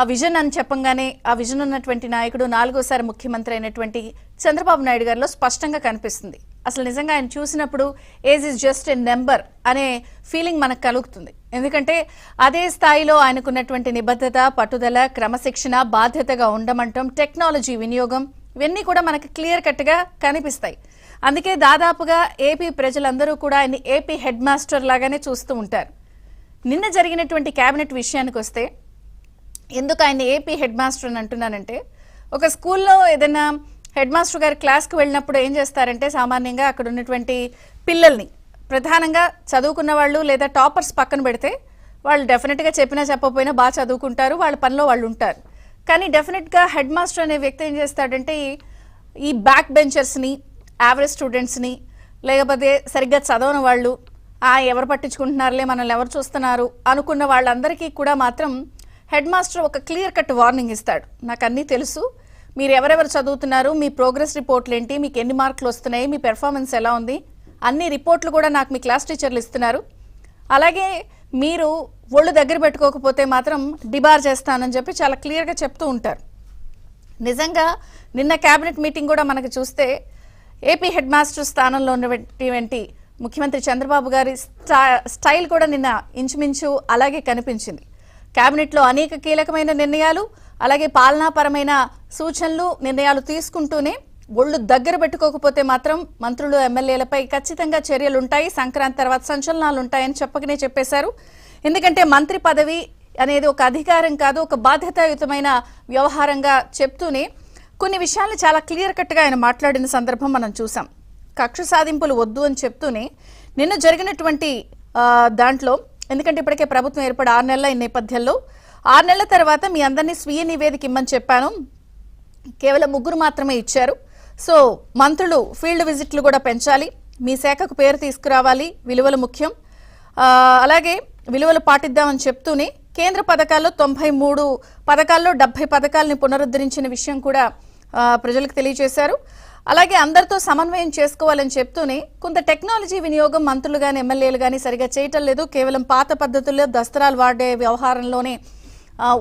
ఆ విజన్ అని చెప్పంగానే ఆ విజన్ ఉన్నటువంటి నాయకుడు నాలుగోసారి ముఖ్యమంత్రి అయినటువంటి చంద్రబాబు నాయుడు గారిలో స్పష్టంగా కనిపిస్తుంది. అసలు నిజంగా ఆయన చూసినప్పుడు age is just a number అనే ఫీలింగ్ మనకు కలుగుతుంది. ఎందుకంటే అదే స్థాయిలో ఆయనకున్నటువంటి నిబద్ధత పట్టుదల క్రమశిక్షణ బాధ్యతగా ఉండమంటం టెక్నాలజీ వినియోగం ఇవన్నీ కూడా మనకు క్లియర్ కట్గా కనిపిస్తాయి. అందుకే దాదాపుగా ఏపీ ప్రజలందరూ కూడా ఆయన్ని ఏపీ హెడ్ మాస్టర్ లాగానే చూస్తూ ఉంటారు. నిన్న జరిగినటువంటి కేబినెట్ విషయానికి వస్తే ఎందుకు ఆయన ఏపీ హెడ్ మాస్టర్ అని అంటున్నానంటే ఒక స్కూల్లో ఏదైనా హెడ్ మాస్టర్ గారు క్లాస్కి వెళ్ళినప్పుడు ఏం చేస్తారంటే సామాన్యంగా అక్కడ ఉన్నటువంటి పిల్లల్ని ప్రధానంగా చదువుకున్న వాళ్ళు లేదా టాపర్స్ పక్కన పెడితే వాళ్ళు డెఫినెట్గా చెప్పినా చెప్పకపోయినా బాగా చదువుకుంటారు వాళ్ళ పనిలో వాళ్ళు ఉంటారు. కానీ డెఫినెట్గా హెడ్ మాస్టర్ అనే వ్యక్తి ఏం చేస్తాడంటే ఈ- ఈ బ్యాక్ బెంచర్స్ని యావరేజ్ స్టూడెంట్స్ని లేకపోతే సరిగ్గా చదవని వాళ్ళు ఆ ఎవరు పట్టించుకుంటున్నారులే మనల్ని ఎవరు చూస్తున్నారు? అనుకున్న వాళ్ళందరికీ కూడా మాత్రం హెడ్ మాస్టర్ ఒక క్లియర్ కట్ వార్నింగ్ ఇస్తాడు. నాకు అన్నీ తెలుసు. మీరు ఎవరెవరు చదువుతున్నారు? మీ ప్రోగ్రెస్ రిపోర్ట్లు ఏంటి మీకు ఎన్ని మార్కులు వస్తున్నాయి? మీ పెర్ఫార్మెన్స్ ఎలా ఉంది? అన్ని రిపోర్ట్లు కూడా నాకు మీ క్లాస్ టీచర్లు ఇస్తున్నారు. అలాగే మీరు ఒళ్ళు దగ్గర పెట్టుకోకపోతే మాత్రం డిబార్ చేస్తానని చెప్పి చాలా క్లియర్గా చెప్తూ ఉంటారు. నిజంగా నిన్న క్యాబినెట్ మీటింగ్ కూడా మనకు చూస్తే ఏపీ హెడ్ మాస్టర్ స్థానంలో ఉన్నటువంటి ముఖ్యమంత్రి చంద్రబాబు గారి స్టా- స్టైల్ కూడా నిన్న ఇంచుమించు అలాగే కనిపించింది. కేబినెట్లో అనేక కీలకమైన నిర్ణయాలు అలాగే పాలనాపరమైన సూచనలు నిర్ణయాలు తీసుకుంటూనే ఒళ్ళు దగ్గర పెట్టుకోకపోతే మాత్రం మంత్రులు ఎమ్మెల్యేలపై ఖచ్చితంగా చర్యలు ఉంటాయి సంక్రాంతి తర్వాత సంచలనాలు ఉంటాయని చెప్పకనే చెప్పేశారు. ఎందుకంటే మంత్రి పదవి అనేది ఒక అధికారం కాదు ఒక బాధ్యతాయుతమైన వ్యవహారంగా చెప్తూనే కొన్ని విషయాలు చాలా క్లియర్ కట్గా ఆయన మాట్లాడిన సందర్భం మనం చూసాం కక్ష సాధింపులు వద్దు అని చెప్తూనే నిన్న జరిగినటువంటి దాంట్లో ఎందుకంటే ఇప్పటికే ప్రభుత్వం ఏర్పడి ఆరు నెలల ఈ నేపథ్యంలో. ఆరు నెలల తర్వాత మీ అందరినీ స్వీయ నివేదిక ఇమ్మని చెప్పాను. కేవలం ముగ్గురు మాత్రమే ఇచ్చారు. సో మంత్రులు ఫీల్డ్ విజిట్లు కూడా పెంచాలి. మీ శాఖకు పేరు తీసుకురావాలి. విలువలు ముఖ్యం. అలాగే విలువలు పాటిద్దామని చెప్తూనే కేంద్ర పథకాల్లో తొంభై మూడు పథకాల్లో డెబ్బై పథకాలని పునరుద్ధరించిన విషయం కూడా ప్రజలకు తెలియజేశారు. అలాగే అందరితో సమన్వయం చేసుకోవాలని చెప్తూనే కొంత టెక్నాలజీ వినియోగం మంత్రులు కానీ ఎమ్మెల్యేలు కానీ సరిగా చేయటం లేదు. కేవలం పాత పద్ధతుల్లో దస్తరాలు వాడే వ్యవహారంలోనే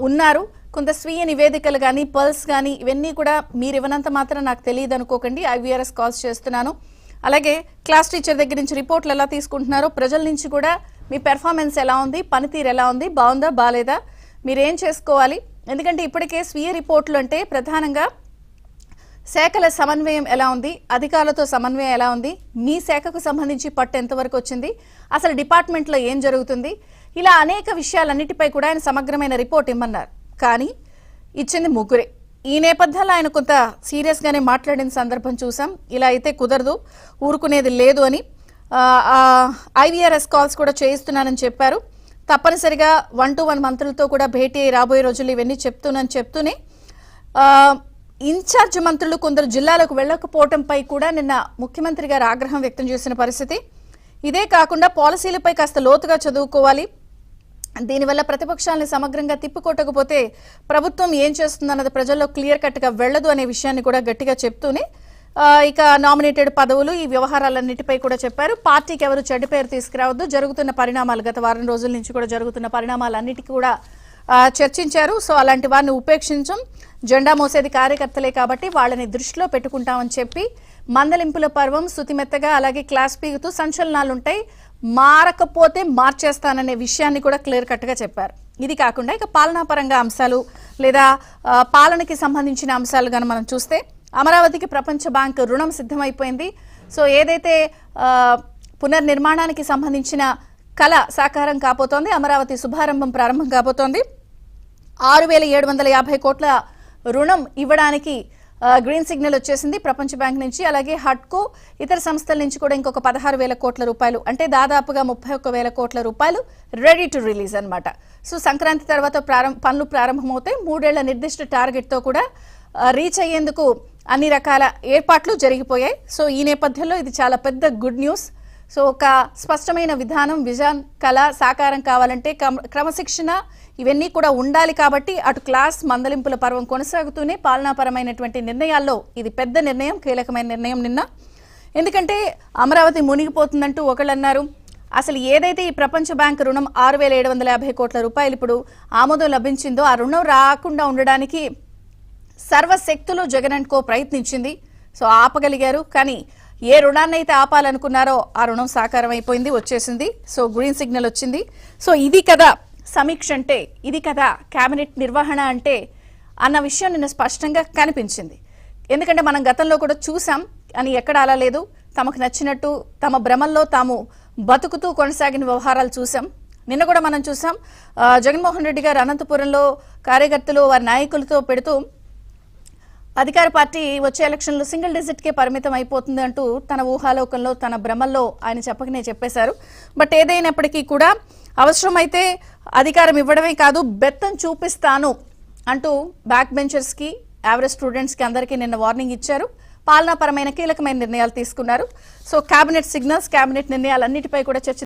ఉన్నారు. కొంత స్వీయ నివేదికలు కానీ పల్స్ కానీ ఇవన్నీ కూడా మీరు ఇవ్వనంత మాత్రం నాకు తెలియదు అనుకోకండి. ఐవీఆర్ఎస్ కాల్స్ చేస్తున్నాను. అలాగే క్లాస్ టీచర్ దగ్గర నుంచి రిపోర్ట్లు ఎలా తీసుకుంటున్నారో ప్రజల నుంచి కూడా మీ పెర్ఫార్మెన్స్ ఎలా ఉంది పనితీరు ఎలా ఉంది బాగుందా బాగాలేదా మీరు ఏం చేసుకోవాలి? ఎందుకంటే ఇప్పటికే స్వీయ రిపోర్ట్లు అంటే ప్రధానంగా శాఖల సమన్వయం ఎలా ఉంది? అధికారులతో సమన్వయం ఎలా ఉంది? మీ శాఖకు సంబంధించి పట్టు ఎంతవరకు వచ్చింది? అసలు డిపార్ట్మెంట్లో ఏం జరుగుతుంది? ఇలా అనేక విషయాలన్నిటిపై కూడా ఆయన సమగ్రమైన రిపోర్ట్ ఇమ్మన్నారు. కానీ ఇచ్చింది ముగ్గురే. ఈ నేపథ్యంలో ఆయన కొంత సీరియస్గానే మాట్లాడిన సందర్భం చూసాం ఇలా అయితే కుదరదు ఊరుకునేది లేదు అని ఐవీఆర్ఎస్ కాల్స్ కూడా చేయిస్తున్నానని చెప్పారు. తప్పనిసరిగా వన్ టు వన్ మంత్రులతో కూడా భేటీ రాబోయే రోజులు ఇవన్నీ చెప్తున్నానని చెప్తూనే ఇన్ఛార్జ్ మంత్రులు కొందరు జిల్లాలకు వెళ్ళకపోవడంపై కూడా నిన్న ముఖ్యమంత్రి గారు ఆగ్రహం వ్యక్తం చేసిన పరిస్థితి. ఇదే కాకుండా పాలసీలపై కాస్త లోతుగా చదువుకోవాలి. దీనివల్ల ప్రతిపక్షాలను సమగ్రంగా తిప్పికొట్టకపోతే ప్రభుత్వం ఏం చేస్తుందన్నది ప్రజల్లో క్లియర్ కట్గా వెళ్ళదు అనే విషయాన్ని కూడా గట్టిగా చెప్తూనే ఇక నామినేటెడ్ పదవులు ఈ వ్యవహారాలన్నిటిపై కూడా చెప్పారు. పార్టీకి ఎవరు చెడ్డ పేరు తీసుకురావద్దు. జరుగుతున్న పరిణామాలు గత వారం రోజుల నుంచి కూడా జరుగుతున్న పరిణామాలన్నిటికీ కూడా చర్చించారు. సో అలాంటి వారిని ఉపేక్షించం. జెండా మోసేది కార్యకర్తలే కాబట్టి వాళ్ళని దృష్టిలో పెట్టుకుంటామని చెప్పి మందలింపుల పర్వం శుతిమెత్తగా అలాగే క్లాస్ పీగుతూ సంచలనాలుంటాయి. మారకపోతే మార్చేస్తాననే విషయాన్ని కూడా క్లియర్ కట్గా చెప్పారు. ఇది కాకుండా ఇక పాలనాపరంగా అంశాలు లేదా పాలనకి సంబంధించిన అంశాలు కానీ మనం చూస్తే అమరావతికి ప్రపంచ బ్యాంక్ రుణం సిద్ధమైపోయింది. సో ఏదైతే పునర్నిర్మాణానికి సంబంధించిన కళ సాకారం కాబోతోంది అమరావతి శుభారంభం ప్రారంభం కాబోతోంది. ఆరు వేల ఏడు వందల యాభై కోట్ల రుణం ఇవ్వడానికి గ్రీన్ సిగ్నల్ వచ్చేసింది ప్రపంచ బ్యాంక్ నుంచి. అలాగే హట్కో ఇతర సంస్థల నుంచి కూడా ఇంకొక పదహారు వేల కోట్ల రూపాయలు అంటే దాదాపుగా ముప్పై ఒక్క వేల కోట్ల రూపాయలు రెడీ టు రిలీజ్ అనమాట సో సంక్రాంతి తర్వాత ప్రారంభ పనులు ప్రారంభమవుతాయి. మూడేళ్ళ నిర్దిష్ట టార్గెట్తో కూడా రీచ్ అయ్యేందుకు అన్ని రకాల ఏర్పాట్లు జరిగిపోయాయి. సో ఈ నేపథ్యంలో ఇది చాలా పెద్ద గుడ్ న్యూస్ సో ఒక స్పష్టమైన విధానం విజన్ కళ సాకారం కావాలంటే క్రమశిక్షణ ఇవన్నీ కూడా ఉండాలి కాబట్టి అటు క్లాస్ మందలింపుల పర్వం కొనసాగుతూనే పాలనాపరమైనటువంటి నిర్ణయాల్లో ఇది పెద్ద నిర్ణయం కీలకమైన నిర్ణయం నిన్న. ఎందుకంటే అమరావతి మునిగిపోతుందంటూ ఒకళ్ళు అన్నారు అసలు ఏదైతే ఈ ప్రపంచ బ్యాంక్ రుణం ఆరు వేల ఏడు వందల యాభై కోట్ల రూపాయలు ఇప్పుడు ఆమోదం లభించిందో ఆ రుణం రాకుండా ఉండడానికి సర్వశక్తులు జగన్ అండ్ కో ప్రయత్నించింది. సో ఆపగలిగారు. కానీ ఏ రుణాన్ని అయితే ఆపాలనుకున్నారో ఆ రుణం సాకారం అయిపోయింది వచ్చేసింది. సో గ్రీన్ సిగ్నల్ వచ్చింది. సో ఇది కదా సమీక్ష అంటే ఇది కదా కేబినెట్ నిర్వహణ అంటే అన్న విషయం నిన్న స్పష్టంగా కనిపించింది. ఎందుకంటే మనం గతంలో కూడా చూసాం అని ఎక్కడ అలా లేదు. తమకు నచ్చినట్టు తమ భ్రమల్లో తాము బతుకుతూ కొనసాగిన వ్యవహారాలు చూసాం. నిన్న కూడా మనం చూసాం జగన్మోహన్ రెడ్డి గారు అనంతపురంలో కార్యకర్తలు వారి నాయకులతో పెడుతూ అధికార పార్టీ వచ్చే ఎలక్షన్లో సింగిల్ డిజిట్కే పరిమితం అయిపోతుంది అంటూ తన ఊహాలోకంలో తన భ్రమల్లో ఆయన చెప్పకనే చెప్పేశారు. బట్ ఏదైనప్పటికీ కూడా అవసరమైతే అధికారం ఇవ్వడమే కాదు బెత్తం చూపిస్తాను అంటూ బ్యాక్ బెంచర్స్కి యావరేజ్ స్టూడెంట్స్కి అందరికీ నిన్న వార్నింగ్ ఇచ్చారు. పాలనాపరమైన కీలకమైన నిర్ణయాలు తీసుకున్నారు. సో కేబినెట్ సిగ్నల్స్ కేబినెట్ నిర్ణయాలన్నిటిపై కూడా చర్చ